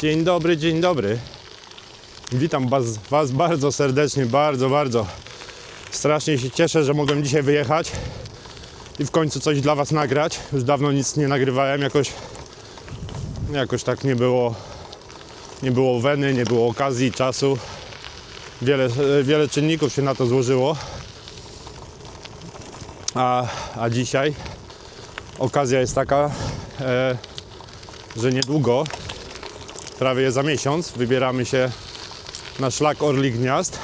Dzień dobry, dzień dobry. Witam was, was bardzo serdecznie, bardzo, bardzo. Strasznie się cieszę, że mogłem dzisiaj wyjechać i w końcu coś dla was nagrać. Już dawno nic nie nagrywałem, jakoś, jakoś tak nie było, nie było weny, nie było okazji, czasu. Wiele, wiele czynników się na to złożyło. A, a dzisiaj okazja jest taka, e, że niedługo, prawie za miesiąc, wybieramy się na szlak Orli Gniazd.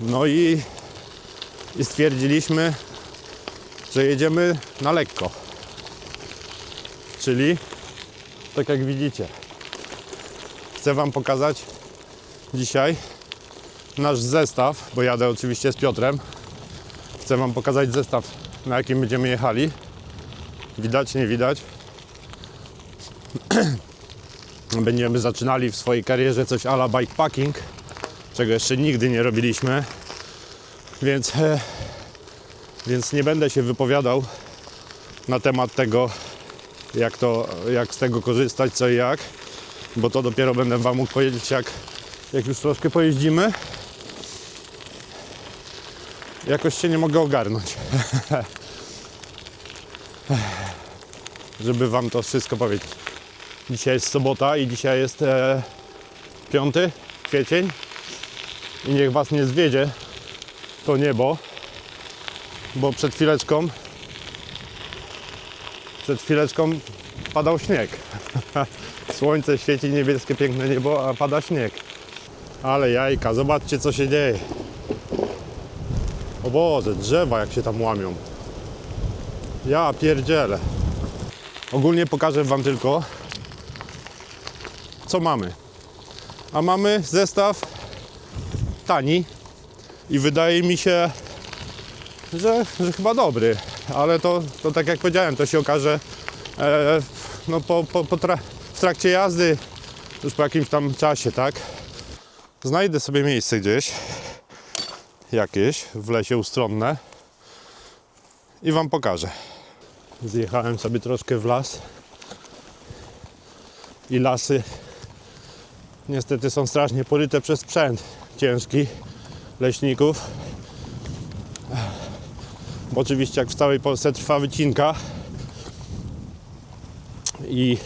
No i, i stwierdziliśmy, że jedziemy na lekko. Czyli, tak jak widzicie, chcę Wam pokazać dzisiaj nasz zestaw, bo jadę oczywiście z Piotrem. Chcę Wam pokazać zestaw, na jakim będziemy jechali. Widać, nie widać. Będziemy zaczynali w swojej karierze coś ala bikepacking, czego jeszcze nigdy nie robiliśmy. Więc, e, więc nie będę się wypowiadał na temat tego, jak, to, jak z tego korzystać, co i jak, bo to dopiero będę Wam mógł powiedzieć, jak, jak już troszkę pojeździmy. Jakoś się nie mogę ogarnąć, żeby Wam to wszystko powiedzieć. Dzisiaj jest sobota i dzisiaj jest e, 5 kwiecień i niech Was nie zwiedzie to niebo, bo przed chwileczką przed chwileczką padał śnieg. Słońce świeci, niebieskie, piękne niebo, a pada śnieg. Ale jajka, zobaczcie co się dzieje. O Boże, drzewa jak się tam łamią. Ja pierdzielę. Ogólnie pokażę Wam tylko, co mamy. A mamy zestaw tani i wydaje mi się, że, że chyba dobry, ale to, to tak jak powiedziałem, to się okaże e, no po, po, po tra- w trakcie jazdy, już po jakimś tam czasie, tak? Znajdę sobie miejsce gdzieś, jakieś w lesie ustronne i Wam pokażę. Zjechałem sobie troszkę w las i lasy niestety są strasznie poryte przez sprzęt ciężki leśników. Bo oczywiście jak w całej Polsce trwa wycinka i,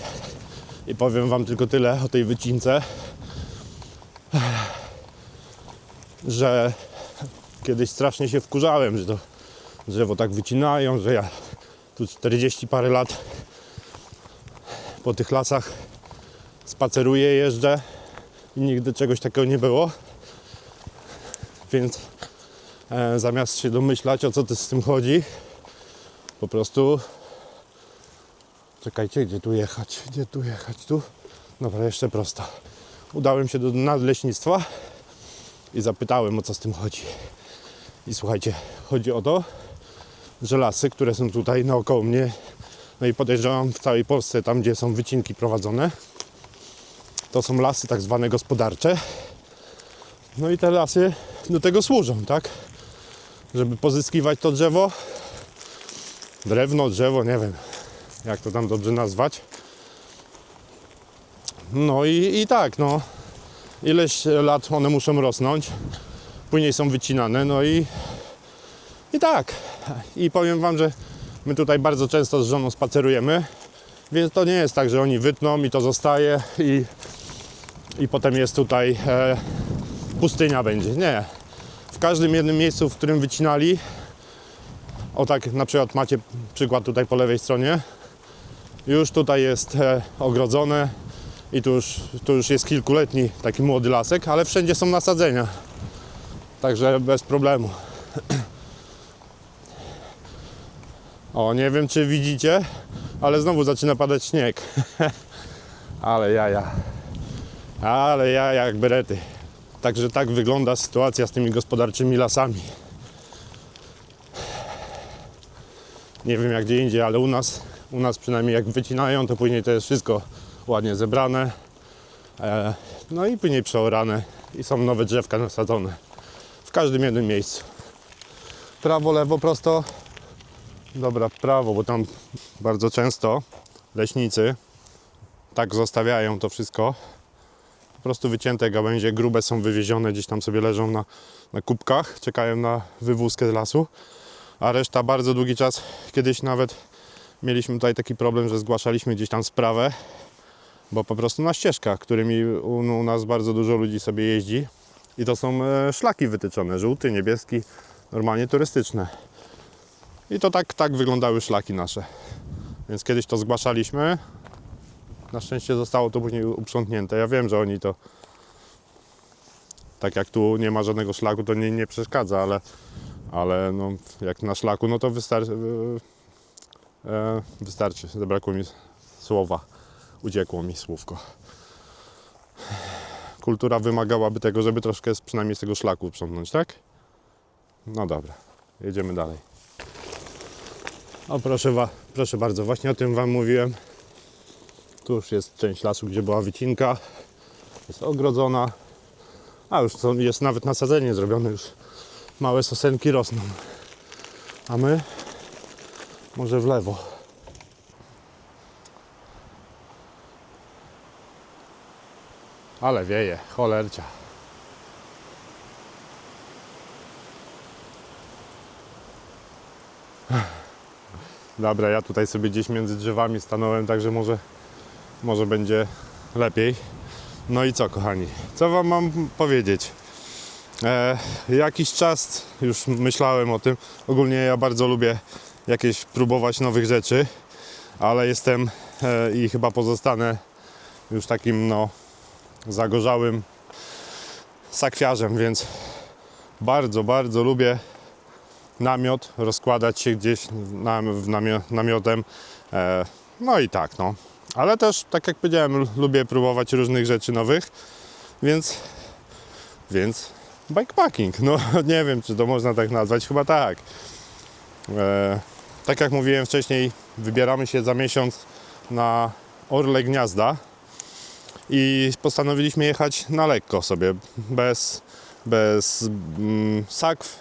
i powiem Wam tylko tyle o tej wycince, że kiedyś strasznie się wkurzałem, że to drzewo tak wycinają, że ja tu 40 parę lat po tych lasach spaceruję, jeżdżę i nigdy czegoś takiego nie było. Więc e, zamiast się domyślać o co to z tym chodzi, po prostu czekajcie, gdzie tu jechać, gdzie tu jechać, tu? Dobra, jeszcze prosto. Udałem się do nadleśnictwa i zapytałem o co z tym chodzi. I słuchajcie, chodzi o to, że lasy, które są tutaj naokoło mnie, no i podejrzewam w całej Polsce, tam gdzie są wycinki prowadzone, to są lasy tak zwane gospodarcze. No i te lasy do tego służą, tak? Żeby pozyskiwać to drzewo, drewno, drzewo, nie wiem, jak to tam dobrze nazwać. No i, i tak, no, ileś lat one muszą rosnąć, później są wycinane, no i, i tak. I powiem Wam, że my tutaj bardzo często z żoną spacerujemy, więc to nie jest tak, że oni wytną i to zostaje i, i potem jest tutaj e, pustynia będzie. Nie. W każdym jednym miejscu, w którym wycinali, o tak na przykład macie przykład tutaj po lewej stronie, już tutaj jest e, ogrodzone i tu już, tu już jest kilkuletni taki młody lasek, ale wszędzie są nasadzenia. Także bez problemu. O, nie wiem czy widzicie, ale znowu zaczyna padać śnieg. ale jaja. Ale jaja jak berety. Także tak wygląda sytuacja z tymi gospodarczymi lasami. Nie wiem jak gdzie indziej, ale u nas, u nas przynajmniej jak wycinają, to później to jest wszystko ładnie zebrane. E, no i później przeorane i są nowe drzewka nasadzone. W każdym jednym miejscu. Prawo, lewo, prosto. Dobra, prawo, bo tam bardzo często leśnicy tak zostawiają to wszystko. Po prostu wycięte gałęzie, grube są wywiezione, gdzieś tam sobie leżą na, na kubkach, czekają na wywózkę z lasu. A reszta bardzo długi czas, kiedyś nawet mieliśmy tutaj taki problem, że zgłaszaliśmy gdzieś tam sprawę, bo po prostu na ścieżkach, którymi u, u nas bardzo dużo ludzi sobie jeździ i to są e, szlaki wytyczone, żółty, niebieski, normalnie turystyczne. I to tak, tak wyglądały szlaki nasze. Więc kiedyś to zgłaszaliśmy. Na szczęście zostało to później uprzątnięte. Ja wiem, że oni to tak jak tu nie ma żadnego szlaku, to nie, nie przeszkadza, ale, ale no, jak na szlaku, no to wystarczy. E, wystarczy. Zabrakło mi słowa. Uciekło mi słówko. Kultura wymagałaby tego, żeby troszkę przynajmniej z tego szlaku sprzątnąć, tak? No dobra, jedziemy dalej. O proszę, wa- proszę bardzo, właśnie o tym Wam mówiłem. Tu już jest część lasu, gdzie była wycinka. Jest ogrodzona. A już jest nawet nasadzenie zrobione, już małe sosenki rosną. A my może w lewo. Ale wieje, cholercia. Dobra, ja tutaj sobie gdzieś między drzewami stanąłem, także może, może będzie lepiej. No i co, kochani? Co Wam mam powiedzieć? E, jakiś czas już myślałem o tym. Ogólnie ja bardzo lubię jakieś próbować nowych rzeczy, ale jestem e, i chyba pozostanę już takim no zagorzałym sakwiarzem, więc bardzo, bardzo lubię namiot, rozkładać się gdzieś na, w namio, namiotem. E, no i tak, no. Ale też, tak jak powiedziałem, lubię próbować różnych rzeczy nowych, więc, więc bikepacking. No nie wiem, czy to można tak nazwać, chyba tak. E, tak jak mówiłem wcześniej, wybieramy się za miesiąc na Orle Gniazda i postanowiliśmy jechać na lekko sobie, bez, bez mm, sakw,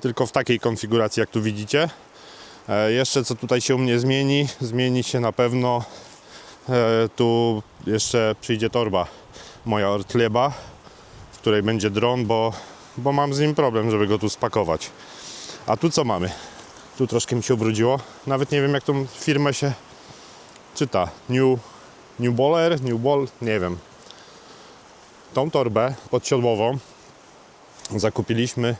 tylko w takiej konfiguracji, jak tu widzicie. E, jeszcze co tutaj się u mnie zmieni, zmieni się na pewno tu jeszcze przyjdzie torba moja Ortlieba, w której będzie dron, bo, bo mam z nim problem, żeby go tu spakować. A tu co mamy? Tu troszkę mi się ubrudziło. Nawet nie wiem jak tą firmę się czyta. New, new Baller, New Ball, nie wiem. Tą torbę podsiodłową zakupiliśmy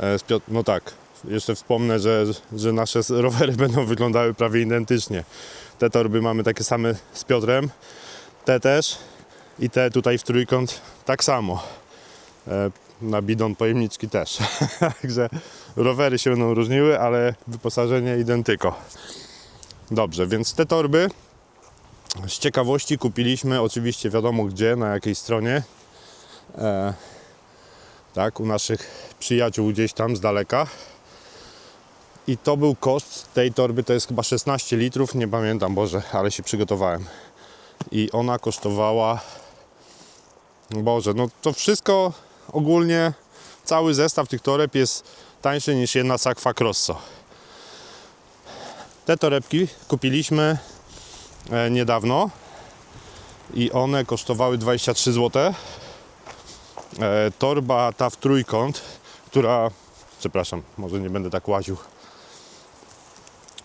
E, z Piot- No tak, jeszcze wspomnę, że, że nasze rowery będą wyglądały prawie identycznie. Te torby mamy takie same z Piotrem, te też i te tutaj w trójkąt tak samo. E, Na bidon pojemniczki też. Także rowery się będą różniły, ale wyposażenie identyko. Dobrze, więc te torby z ciekawości kupiliśmy oczywiście wiadomo gdzie, na jakiej stronie. E, tak, u naszych przyjaciół gdzieś tam z daleka. I to był koszt tej torby, to jest chyba 16 litrów, nie pamiętam, Boże, ale się przygotowałem. I ona kosztowała, Boże, no to wszystko ogólnie, cały zestaw tych toreb jest tańszy niż jedna sakwa Crosso. Te torebki kupiliśmy e, niedawno i one kosztowały 23 zł e, torba ta w trójkąt, która, przepraszam, może nie będę tak łaził,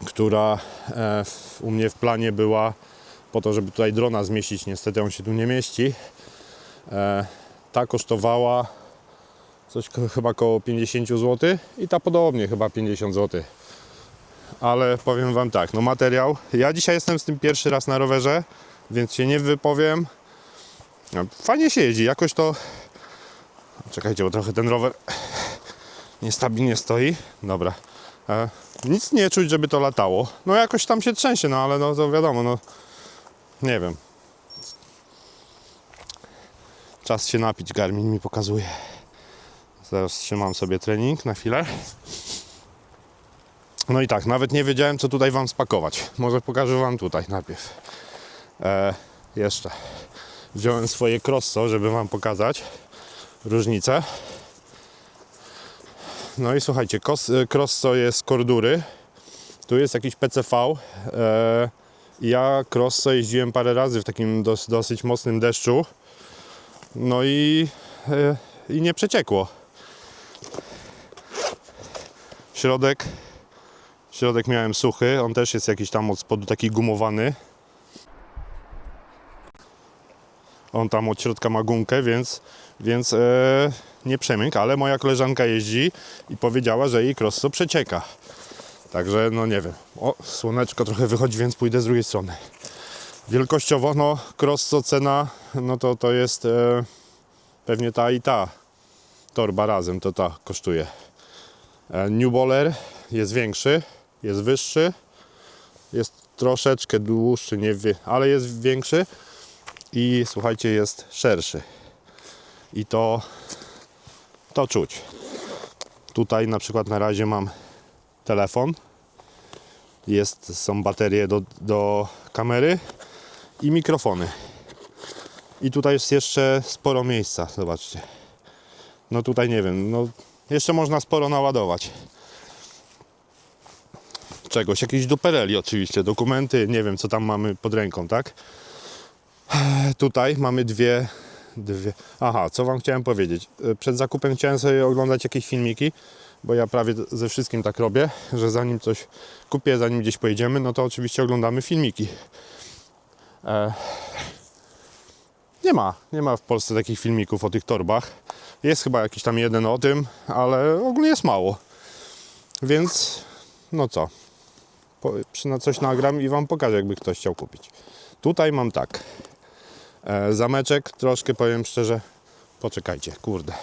która e, u mnie w planie była po to, żeby tutaj drona zmieścić, niestety on się tu nie mieści. E, ta kosztowała coś chyba około 50 zł i ta podobnie chyba 50 zł. Ale powiem Wam tak, no materiał. Ja dzisiaj jestem z tym pierwszy raz na rowerze, więc się nie wypowiem. No, Fajnie się jeździ, jakoś to Czekajcie, bo trochę ten rower niestabilnie stoi. Dobra. E, nic nie czuć, żeby to latało. No jakoś tam się trzęsie, no ale no to wiadomo, no nie wiem. Czas się napić, Garmin mi pokazuje. Zaraz trzymam sobie trening na chwilę. No i tak, nawet nie wiedziałem, co tutaj Wam spakować. Może pokażę Wam tutaj najpierw. E, jeszcze. Wziąłem swoje crosso, żeby Wam pokazać różnicę. No i słuchajcie, kos, crosso jest kordury. Tu jest jakiś PCV. E, Ja crosso jeździłem parę razy w takim dos, dosyć mocnym deszczu. No i, e, i nie przeciekło. Środek, środek miałem suchy, on też jest jakiś tam od spodu taki gumowany. On tam od środka ma gumkę, więc, więc e, nie przemięk, ale moja koleżanka jeździ i powiedziała, że jej crosso przecieka. Także no nie wiem. O, słoneczko trochę wychodzi, więc pójdę z drugiej strony. Wielkościowo, no crosso cena, no to to jest e, pewnie ta i ta torba razem, to ta kosztuje. E, New Baller jest większy, jest wyższy, jest troszeczkę dłuższy, nie wie, ale jest większy i słuchajcie, jest szerszy. I to to czuć. Tutaj na przykład na razie mam telefon. Jest, są baterie do, do kamery i mikrofony. I tutaj jest jeszcze sporo miejsca, zobaczcie. No tutaj nie wiem, no jeszcze można sporo naładować. Czegoś, jakieś dupereli oczywiście, dokumenty, nie wiem co tam mamy pod ręką, tak? Tutaj mamy dwie, dwie. Aha, co Wam chciałem powiedzieć. E, Przed zakupem chciałem sobie oglądać jakieś filmiki, bo ja prawie ze wszystkim tak robię, że zanim coś kupię, zanim gdzieś pojedziemy, no to oczywiście oglądamy filmiki. E, nie ma, nie ma w Polsce takich filmików o tych torbach. Jest chyba jakiś tam jeden o tym, ale ogólnie jest mało. Więc, no co, po, coś nagram i Wam pokażę, jakby ktoś chciał kupić. Tutaj mam tak. E, zameczek troszkę powiem szczerze. Poczekajcie, kurde.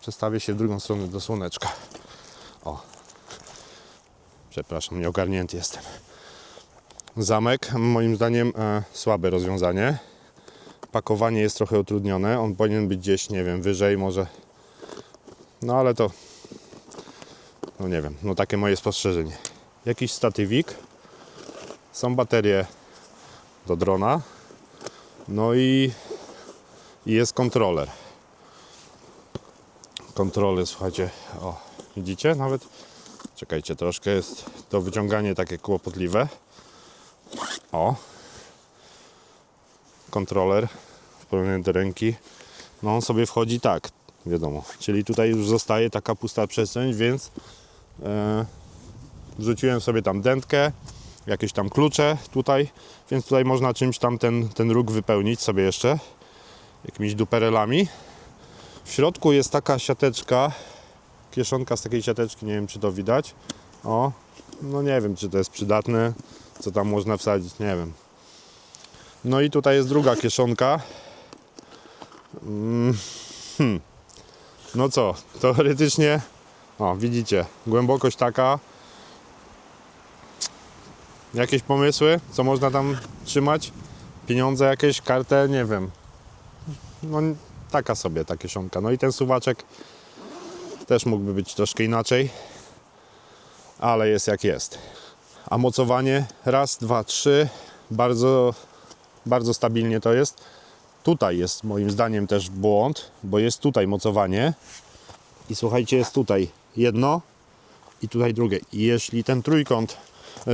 Przestawię się w drugą stronę do słoneczka. O. Przepraszam, nieogarnięty jestem. Zamek, moim zdaniem, e, słabe rozwiązanie. Pakowanie jest trochę utrudnione. On powinien być gdzieś, nie wiem, wyżej może. No ale to. No nie wiem, no takie moje spostrzeżenie. Jakiś statywik. Są baterie do drona. No i i jest kontroler. Kontroler, słuchajcie, o, widzicie? Nawet, czekajcie, troszkę jest to wyciąganie takie kłopotliwe. O, kontroler w porównaniu do ręki. No on sobie wchodzi tak, wiadomo. Czyli tutaj już zostaje taka pusta przestrzeń, więc e, wrzuciłem sobie tam dętkę, jakieś tam klucze tutaj, więc tutaj można czymś tam ten, ten róg wypełnić sobie jeszcze jakimiś duperelami. W środku jest taka siateczka, kieszonka z takiej siateczki, nie wiem czy to widać. O, no nie wiem czy to jest przydatne, co tam można wsadzić, nie wiem. No i tutaj jest druga kieszonka. Mm, hmm. No co, teoretycznie, o widzicie, głębokość taka. Jakieś pomysły, co można tam trzymać? Pieniądze jakieś, kartę, nie wiem no taka sobie ta kieszonka. No i ten suwaczek też mógłby być troszkę inaczej, ale jest jak jest. A mocowanie raz, dwa, trzy, bardzo, bardzo stabilnie to jest. Tutaj jest moim zdaniem też błąd, bo jest tutaj mocowanie i słuchajcie, jest tutaj jedno i tutaj drugie. I jeśli ten trójkąt,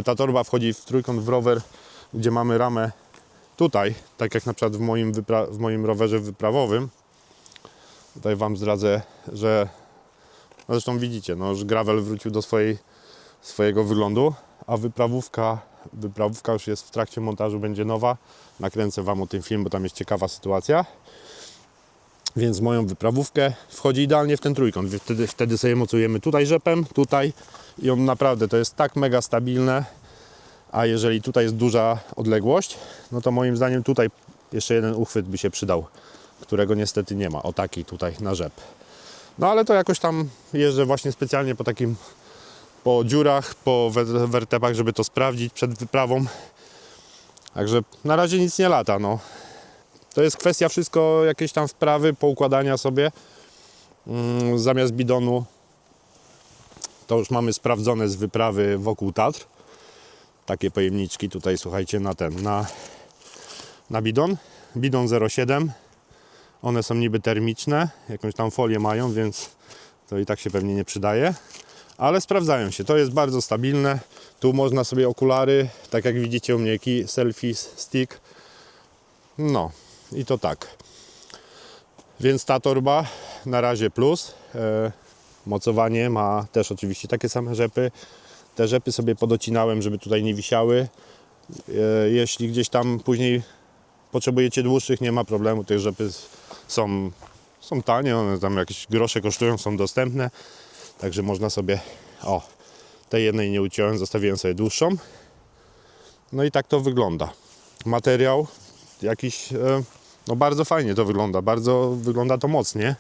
ta torba wchodzi w trójkąt w rower, gdzie mamy ramę tutaj, tak jak na przykład w moim, w moim rowerze wyprawowym, tutaj Wam zdradzę, że no zresztą widzicie, no, gravel wrócił do swojej, swojego wyglądu, a wyprawówka, wyprawówka już jest w trakcie montażu, będzie nowa. Nakręcę Wam o tym film, bo tam jest ciekawa sytuacja. Więc moją wyprawówkę wchodzi idealnie w ten trójkąt. Wtedy, wtedy sobie mocujemy tutaj rzepem, tutaj i on naprawdę to jest tak mega stabilne. A jeżeli tutaj jest duża odległość, no to moim zdaniem tutaj jeszcze jeden uchwyt by się przydał, którego niestety nie ma. O taki tutaj na rzep. No ale to jakoś tam jeżdżę właśnie specjalnie po takim, po dziurach, po wer- wertepach, żeby to sprawdzić przed wyprawą. Także na razie nic nie lata, no. To jest kwestia wszystko jakieś tam wprawy, poukładania sobie. Mm, zamiast bidonu to już mamy sprawdzone z wyprawy wokół Tatr takie pojemniczki tutaj słuchajcie na ten na, na bidon bidon 0,7 one są niby termiczne jakąś tam folię mają więc to i tak się pewnie nie przydaje ale sprawdzają się. To jest bardzo stabilne. Tu można sobie okulary, tak jak widzicie u mnie, selfie stick. No i to tak. Więc ta torba na razie plus. E, mocowanie ma też oczywiście takie same rzepy. Te rzepy sobie podocinałem, żeby tutaj nie wisiały. E, jeśli gdzieś tam później potrzebujecie dłuższych, nie ma problemu. Te rzepy są, są tanie, one tam jakieś grosze kosztują, są dostępne. Także można sobie, o, tej jednej nie uciąłem, zostawiłem sobie dłuższą. No i tak to wygląda. Materiał jakiś, e, no bardzo fajnie to wygląda, bardzo wygląda to mocnie.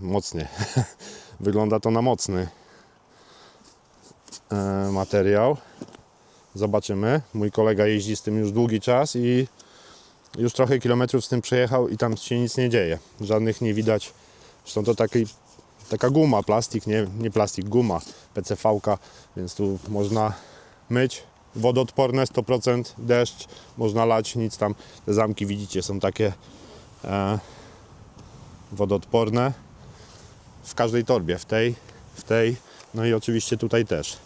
Mocnie. wygląda to na mocny e, materiał. Zobaczymy. Mój kolega jeździ z tym już długi czas i już trochę kilometrów z tym przejechał i tam się nic nie dzieje. Żadnych nie widać. Zresztą to taki, taka guma, plastik, nie, nie plastik, guma, PCV-ka, więc tu można myć. Wodoodporne 100%, deszcz, można lać, nic tam. Te zamki widzicie są takie e, wodoodporne w każdej torbie, w tej, w tej, no i oczywiście tutaj też.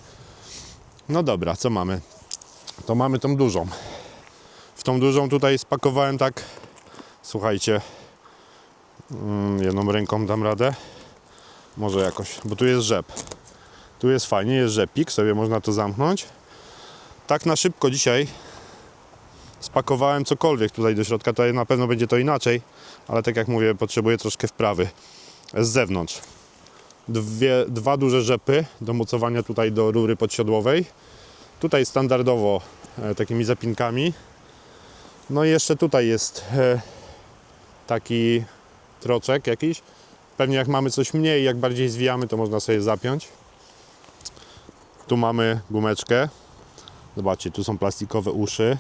No dobra, co mamy? To mamy tą dużą. W tą dużą tutaj spakowałem tak, słuchajcie, mm, jedną ręką dam radę. Może jakoś, bo tu jest rzep. Tu jest fajnie, jest rzepik, sobie można to zamknąć. Tak na szybko dzisiaj spakowałem cokolwiek tutaj do środka, to na pewno będzie to inaczej, ale tak jak mówię, potrzebuję troszkę wprawy z zewnątrz. Dwie, dwa duże rzepy do mocowania tutaj do rury podsiodłowej. Tutaj standardowo e, takimi zapinkami. No i jeszcze tutaj jest e, taki troczek jakiś. Pewnie jak mamy coś mniej, jak bardziej zwijamy, to można sobie zapiąć. Tu mamy gumeczkę. Zobaczcie, tu są plastikowe uszy.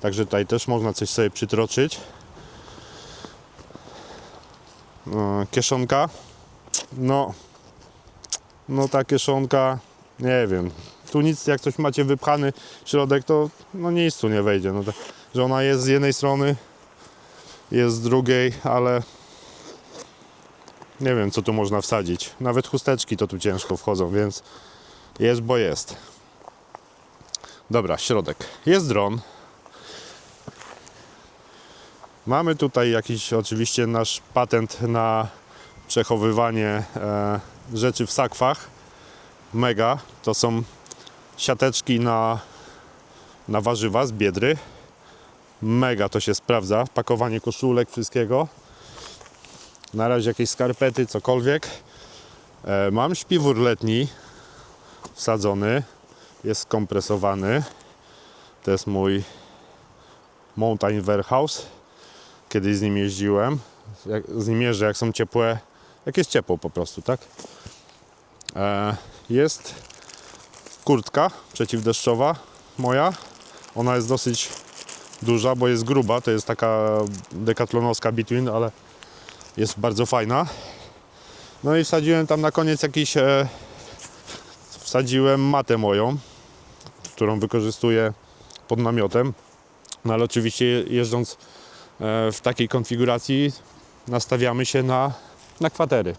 Także tutaj też można coś sobie przytroczyć. E, Kieszonka. No, no ta kieszonka, nie wiem. Tu nic, jak coś macie wypchany środek, to no nic tu nie wejdzie. No to, że ona jest z jednej strony, jest z drugiej, ale nie wiem, co tu można wsadzić. Nawet chusteczki to tu ciężko wchodzą, więc jest, bo jest. Dobra, środek. Jest dron. Mamy tutaj jakiś oczywiście nasz patent na przechowywanie e, rzeczy w sakwach. Mega. To są siateczki na, na warzywa z biedry. Mega to się sprawdza. Pakowanie koszulek, wszystkiego. Na razie jakieś skarpety, cokolwiek. E, mam śpiwór letni wsadzony. Jest skompresowany. To jest mój Mountain Warehouse. Kiedyś z nim jeździłem. Jak, z nim jeżdżę, jak są ciepłe, jak jest ciepło po prostu, tak? E, jest kurtka przeciwdeszczowa moja. Ona jest dosyć duża, bo jest gruba. To jest taka dekatlonowska Between, ale jest bardzo fajna. No i wsadziłem tam na koniec jakiś. E, wsadziłem matę moją, którą wykorzystuję pod namiotem. No ale oczywiście jeżdżąc e, w takiej konfiguracji nastawiamy się na, na kwatery.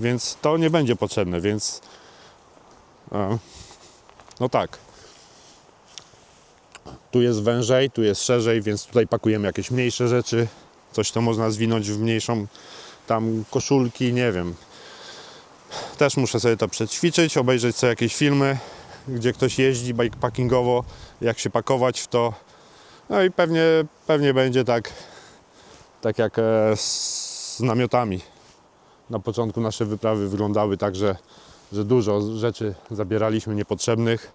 Więc to nie będzie potrzebne, więc e, no tak. Tu jest wężej, tu jest szerzej, więc tutaj pakujemy jakieś mniejsze rzeczy. Coś to można zwinąć w mniejszą tam koszulki, nie wiem. Też muszę sobie to przećwiczyć, obejrzeć sobie jakieś filmy, gdzie ktoś jeździ bikepackingowo, jak się pakować w to. No i pewnie, pewnie będzie tak, tak jak e, z namiotami. Na początku nasze wyprawy wyglądały tak, że, że dużo rzeczy zabieraliśmy niepotrzebnych.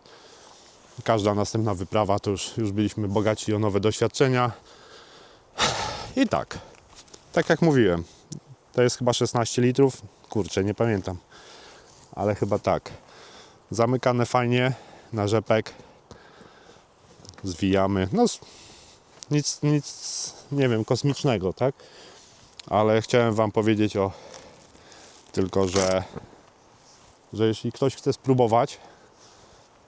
Każda następna wyprawa to już, już byliśmy bogaci o nowe doświadczenia. I tak, tak jak mówiłem, to jest chyba 16 litrów. Kurczę, nie pamiętam, ale chyba tak. Zamykane fajnie na rzepek. Zwijamy. No, nic, nic, nie wiem, kosmicznego, tak? Ale chciałem Wam powiedzieć o tylko, że, że jeśli ktoś chce spróbować,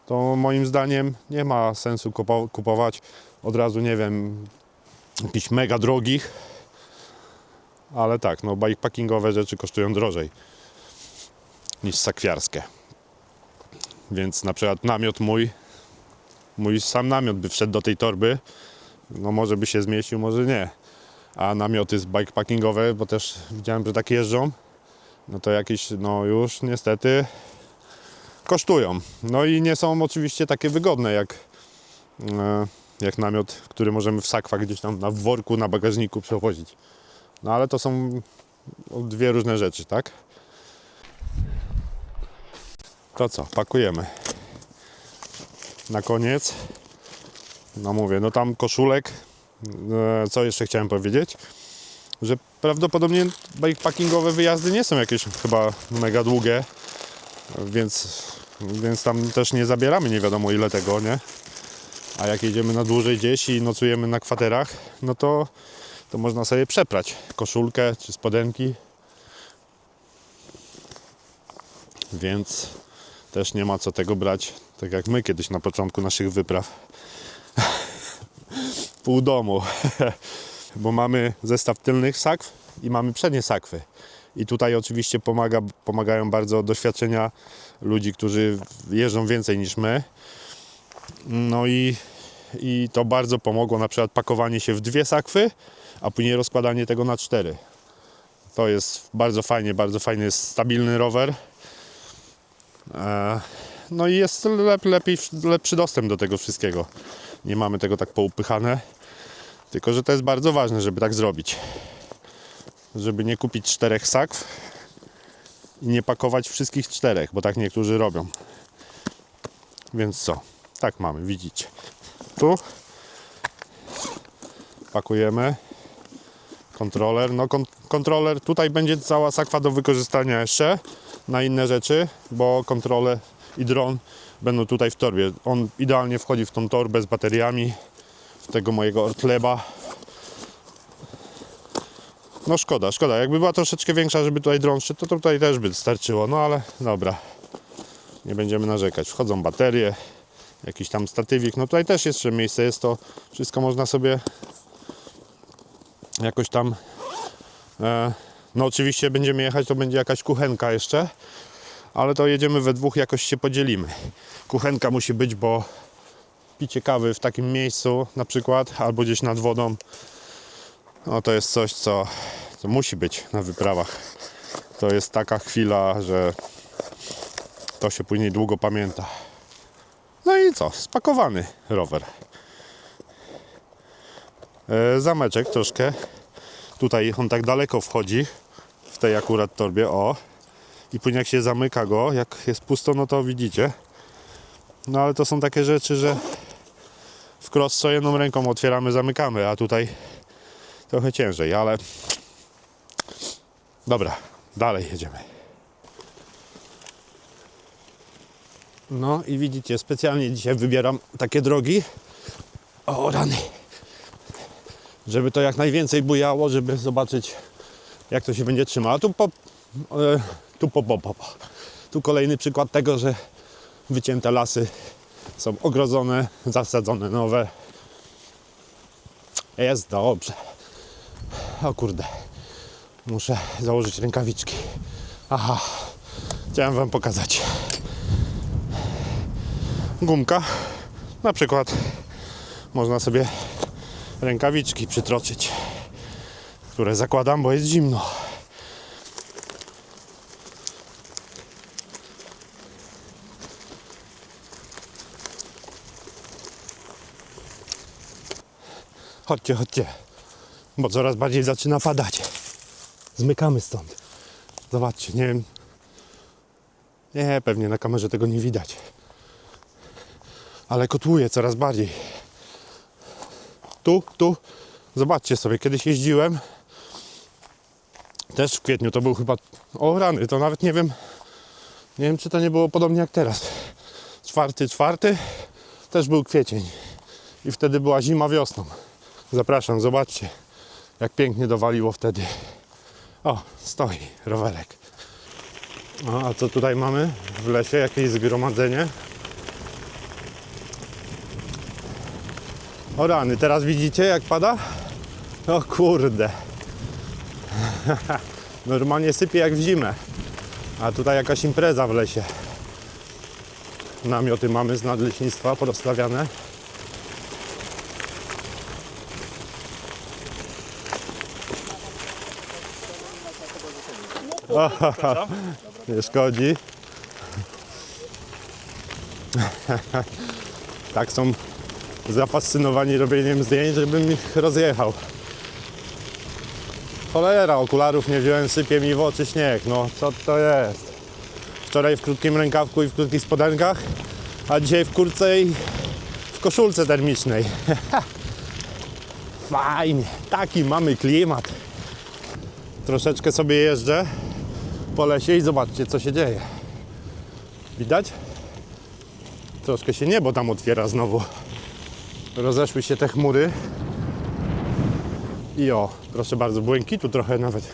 to moim zdaniem nie ma sensu kupo- kupować od razu, nie wiem, jakichś mega drogich, ale tak, no bikepackingowe rzeczy kosztują drożej niż sakwiarskie. Więc na przykład namiot mój, mój sam namiot by wszedł do tej torby. No może by się zmieścił, może nie. A namioty z bikepackingowe, bo też widziałem, że tak jeżdżą, no to jakieś, no już niestety kosztują. No i nie są oczywiście takie wygodne jak, e, jak namiot, który możemy w sakwach gdzieś tam na worku, na bagażniku przewozić. No ale to są dwie różne rzeczy, tak? To co, pakujemy. Na koniec, no mówię, no tam koszulek. E, Co jeszcze chciałem powiedzieć? Że prawdopodobnie bikepackingowe wyjazdy nie są jakieś chyba mega długie, więc, więc tam też nie zabieramy nie wiadomo ile tego, nie? A jak jedziemy na dłużej gdzieś i nocujemy na kwaterach, no to, to można sobie przeprać koszulkę czy spodenki. Więc też nie ma co tego brać, tak jak my kiedyś na początku naszych wypraw. Pół domu, bo mamy zestaw tylnych sakw i mamy przednie sakwy. I tutaj oczywiście pomaga, pomagają bardzo doświadczenia ludzi, którzy jeżdżą więcej niż my. No i, i to bardzo pomogło na przykład pakowanie się w dwie sakwy, a później rozkładanie tego na cztery. To jest bardzo fajnie, bardzo fajny, stabilny rower. E, No i jest lep, lepiej, lepszy dostęp do tego wszystkiego. Nie mamy tego tak poupychane. Tylko, że to jest bardzo ważne, żeby tak zrobić. Żeby nie kupić czterech sakw i nie pakować wszystkich czterech, bo tak niektórzy robią. Więc co? Tak mamy, widzicie. Tu pakujemy kontroler. No kon- kontroler, tutaj będzie cała sakwa do wykorzystania jeszcze na inne rzeczy, bo kontroler i dron będą tutaj w torbie. On idealnie wchodzi w tą torbę z bateriami, w tego mojego Ortleba. No szkoda, szkoda. Jakby była troszeczkę większa, żeby tutaj dron szedł, to tutaj też by starczyło. No ale dobra, nie będziemy narzekać. Wchodzą baterie, jakiś tam statywik. No tutaj też jeszcze miejsce jest, to wszystko można sobie jakoś tam e, no oczywiście będziemy jechać, to będzie jakaś kuchenka jeszcze, ale to jedziemy we dwóch, jakoś się podzielimy. Kuchenka musi być, bo picie kawy w takim miejscu na przykład, albo gdzieś nad wodą, no to jest coś, co, co musi być na wyprawach. To jest taka chwila, że to się później długo pamięta. No i co? Spakowany rower. E, zameczek troszkę. Tutaj on tak daleko wchodzi w tej akurat torbie, o. I później jak się zamyka go, jak jest pusto, no to widzicie. No ale to są takie rzeczy, że w cross co jedną ręką otwieramy, zamykamy, a tutaj trochę ciężej, ale dobra, dalej jedziemy. No i widzicie, specjalnie dzisiaj wybieram takie drogi. O rany żeby to jak najwięcej bujało, żeby zobaczyć jak to się będzie trzymało. Tu po, e, tu po, po, po. Tu kolejny przykład tego, że wycięte lasy są ogrodzone, zasadzone nowe. Jest dobrze. O kurde. Muszę założyć rękawiczki. Aha. Chciałem wam pokazać. Gumka. Na przykład można sobie rękawiczki przytroczyć, które zakładam, bo jest zimno. Chodźcie, chodźcie, bo coraz bardziej zaczyna padać. Zmykamy stąd. Zobaczcie, nie wiem. Nie, pewnie na kamerze tego nie widać. Ale kotłuje coraz bardziej tu, tu. Zobaczcie sobie, kiedyś jeździłem. Też w kwietniu to był chyba. O rany, to nawet nie wiem. Nie wiem, czy to nie było podobnie jak teraz. Czwarty, czwarty też był kwiecień. I wtedy była zima wiosną. Zapraszam, zobaczcie, jak pięknie dowaliło wtedy. O, stoi rowerek. No, a co tutaj mamy w lesie? Jakieś zgromadzenie? O rany, teraz widzicie jak pada? O kurde. Normalnie sypie jak w zimę. A tutaj jakaś impreza w lesie. Namioty mamy z nadleśnictwa porozstawiane. Aha, nie szkodzi. tak są zafascynowani robieniem zdjęć, żebym ich rozjechał. Cholera, okularów nie wziąłem, sypie mi w oczy śnieg. No, co to jest? Wczoraj w krótkim rękawku i w krótkich spodenkach, a dzisiaj w kurce i w koszulce termicznej. Fajnie, taki mamy klimat. Troszeczkę sobie jeżdżę po lesie i zobaczcie, co się dzieje. Widać? Troszkę się niebo tam otwiera znowu. Rozeszły się te chmury. I o, proszę bardzo, błękitu trochę nawet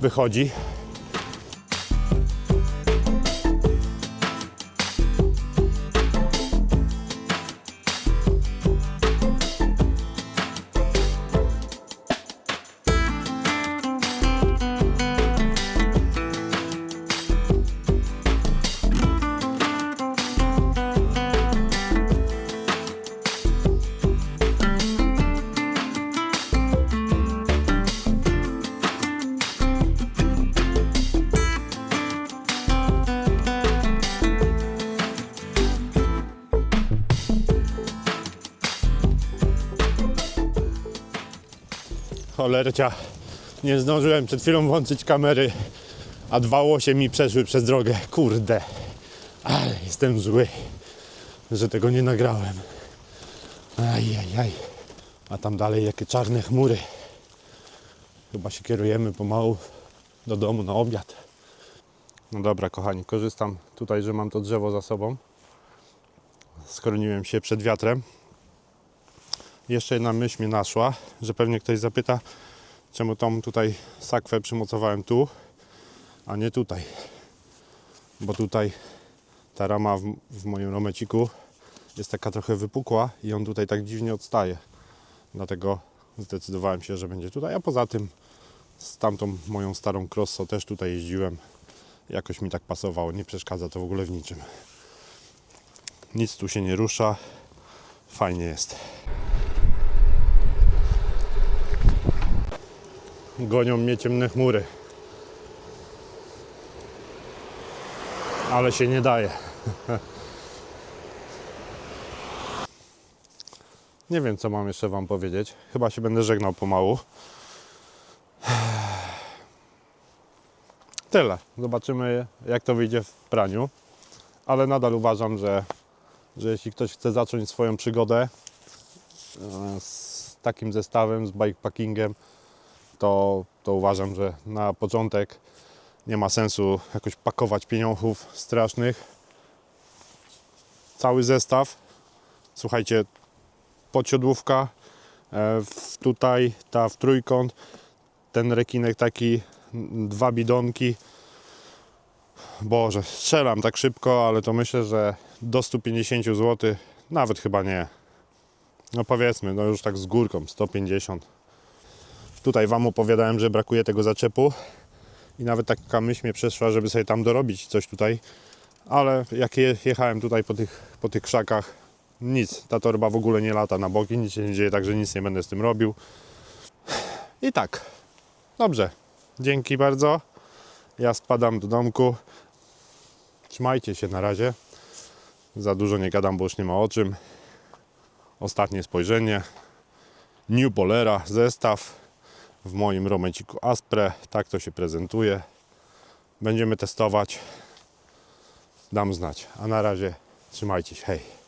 wychodzi. Cholercia. Nie zdążyłem przed chwilą włączyć kamery, a dwa łosie mi przeszły przez drogę. Kurde. Ale jestem zły, że tego nie nagrałem. Ajajaj. A tam dalej jakie czarne chmury. Chyba się kierujemy pomału do domu na obiad. No dobra, kochani, korzystam tutaj, że mam to drzewo za sobą. Skroniłem się przed wiatrem. Jeszcze jedna myśl mnie naszła, że pewnie ktoś zapyta, czemu tą tutaj sakwę przymocowałem tu, a nie tutaj. Bo tutaj ta rama w, w moim romeciku jest taka trochę wypukła i on tutaj tak dziwnie odstaje. Dlatego zdecydowałem się, że będzie tutaj, a poza tym z tamtą moją starą Crosso też tutaj jeździłem. Jakoś mi tak pasowało, nie przeszkadza to w ogóle w niczym. Nic tu się nie rusza, fajnie jest. Gonią mnie ciemne chmury. Ale się nie daje. Nie wiem, co mam jeszcze Wam powiedzieć. Chyba się będę żegnał pomału. Tyle. Zobaczymy, jak to wyjdzie w praniu. Ale nadal uważam, że, że jeśli ktoś chce zacząć swoją przygodę e, z takim zestawem, z bikepackingiem, to, to uważam, że na początek nie ma sensu jakoś pakować pieniążów strasznych. Cały zestaw, słuchajcie, podsiodłówka, e, tutaj ta w trójkąt, ten rekinek taki, dwa bidonki. Boże, strzelam tak szybko, ale to myślę, że do 150 zł, nawet chyba nie. No powiedzmy, no już tak z górką, 150 Tutaj Wam opowiadałem, że brakuje tego zaczepu i nawet taka myśl mnie przeszła, żeby sobie tam dorobić coś tutaj. Ale jak je- jechałem tutaj po tych, po tych krzakach, nic, ta torba w ogóle nie lata na boki, nic się nie dzieje, także nic nie będę z tym robił. I tak, dobrze, dzięki bardzo. Ja spadam do domku. Trzymajcie się na razie. Za dużo nie gadam, bo już nie ma o czym. Ostatnie spojrzenie. New Polera, zestaw w moim romeciku Aspre. Tak to się prezentuje. Będziemy testować. Dam znać. A na razie trzymajcie się. Hej.